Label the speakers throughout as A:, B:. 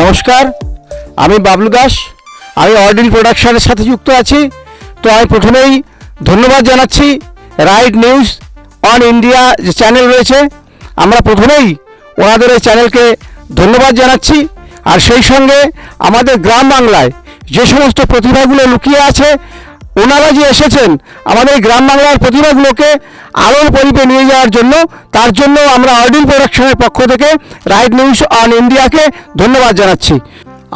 A: নমস্কার, আমি বাবলু দাস। আমি অর্ডিন প্রোডাকশনের সাথে যুক্ত আছি। তো আমি প্রথমেই ধন্যবাদ জানাচ্ছি রাইট নিউজ অন ইন্ডিয়া যে চ্যানেল রয়েছে। আমরা প্রথমেই ওনাদের এই চ্যানেলকে ধন্যবাদ জানাচ্ছি। আর সেই সঙ্গে আমাদের গ্রাম বাংলায় যে সমস্ত প্রতিভাগুলো লুকিয়ে আছে ওনারা যে এসেছেন, আমাদের গ্রাম বাংলার প্রতিভাগুলোকে আলোর পরিপে নিয়ে যাওয়ার জন্য, তার জন্য আমরা অর্ডিল প্রোডাকশনের পক্ষ থেকে রাইট নিউজ অন ইন্ডিয়াকে ধন্যবাদ জানাচ্ছি।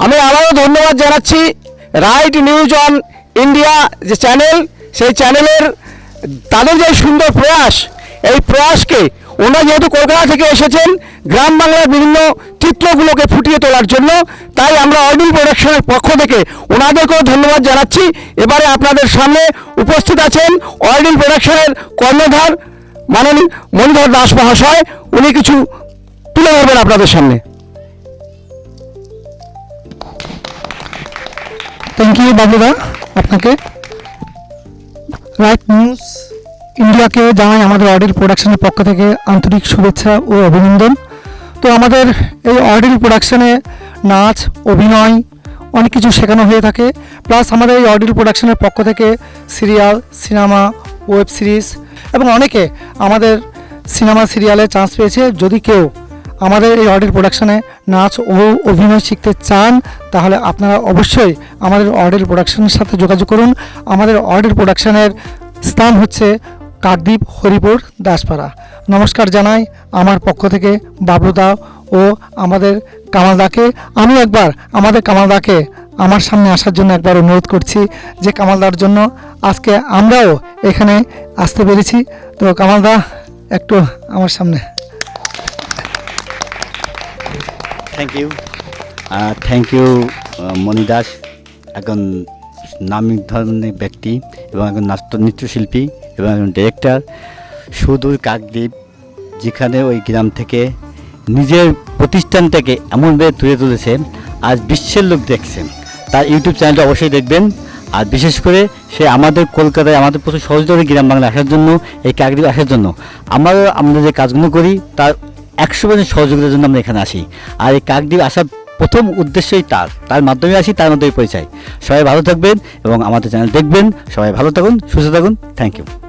A: আমি আবারও ধন্যবাদ জানাচ্ছি রাইট নিউজ অন ইন্ডিয়া যে চ্যানেল, সেই চ্যানেলের তাদের যে সুন্দর প্রয়াস, এই প্রয়াসকে ওনারা যেহেতু কলকাতা থেকে এসেছেন, গ্রাম বাংলার বিভিন্ন চিত্রগুলোকে ফুটিয়ে তোলার জন্য, তাই আমরা অর্ডিল প্রোডাকশনের পক্ষ থেকে ওনাদেরকেও ধন্যবাদ জানাচ্ছি। এবারে আপনাদের সামনে উপস্থিত আছেন অর্ডিল প্রোডাকশনের কর্ণধার মাননীয় মণিধর দাস মহাশয়। উনি কিছু তুলে ধরবেন আপনাদের সামনে।
B: থ্যাংক ইউ বাবুদা, আপনাকে। রাইট নিউজ ইন্ডিয়াকে জানাই আমাদের অডিল প্রোডাকশনের পক্ষ থেকে আন্তরিক শুভেচ্ছা ও অভিনন্দন। তো আমাদের এই অডিল প্রোডাকশনে নাচ, অভিনয়, অনেক কিছু শেখানো হয়ে থাকে। প্লাস আমাদের এই অডিল প্রোডাকশনের পক্ষ থেকে সিরিয়াল, সিনেমা, ওয়েব সিরিজ এবং অনেকে আমাদের সিনেমা সিরিয়ালে চান্স পেয়েছে। যদি কেউ আমাদের এই অডিল প্রোডাকশনে নাচ ও অভিনয় শিখতে চান, তাহলে আপনারা অবশ্যই আমাদের অডিল প্রোডাকশনের সাথে যোগাযোগ করুন। আমাদের অডিল প্রোডাকশনের স্থান হচ্ছে কাকদ্বীপ হরিপুর দাসপাড়া। নমস্কার জানাই আমার পক্ষ থেকে বাবলুদা ও আমাদের কামালদাকে আমি একবার আমাদের কামালদাকে আমার সামনে আসার জন্য একবার অনুরোধ করছি যে কামালদার জন্য আজকে আমরাও এখানে আসতে পেরেছি। তো কামালদা একটু আমার সামনে।
C: Thank you thank you Moni Das, একজন নামি ধরনের ব্যক্তি এবং একজন নাট্য নৃত্যশিল্পী। এবং একজন ডিরেক্টর সুদূর কাকদ্বীপ, যেখানে ওই গ্রাম থেকে নিজের প্রতিষ্ঠানটাকে এমনভাবে তুলে তুলেছে আজ বিশ্বের লোক দেখছেন। তার ইউটিউব চ্যানেলটা অবশ্যই দেখবেন। আর বিশেষ করে সে আমাদের কলকাতায় আমাদের প্রচুর সহজভাবে গ্রাম বাংলা আসার জন্য, এই কাকদ্বীপ আসার জন্য। আমরাও আমরা যে কাজগুলো করি, তার একশো পার্সেন্ট সহযোগিতার জন্য আমরা এখানে আসি। আর এই কাকদ্বীপ আসার প্রথম উদ্দেশ্যই তার। তার মাধ্যমে আসি, তার মাধ্যমে পরিচয়। সবাই ভালো থাকবেন এবং আমাদের চ্যানেল দেখবেন। সবাই ভালো থাকুন, সুস্থ থাকুন। Thank you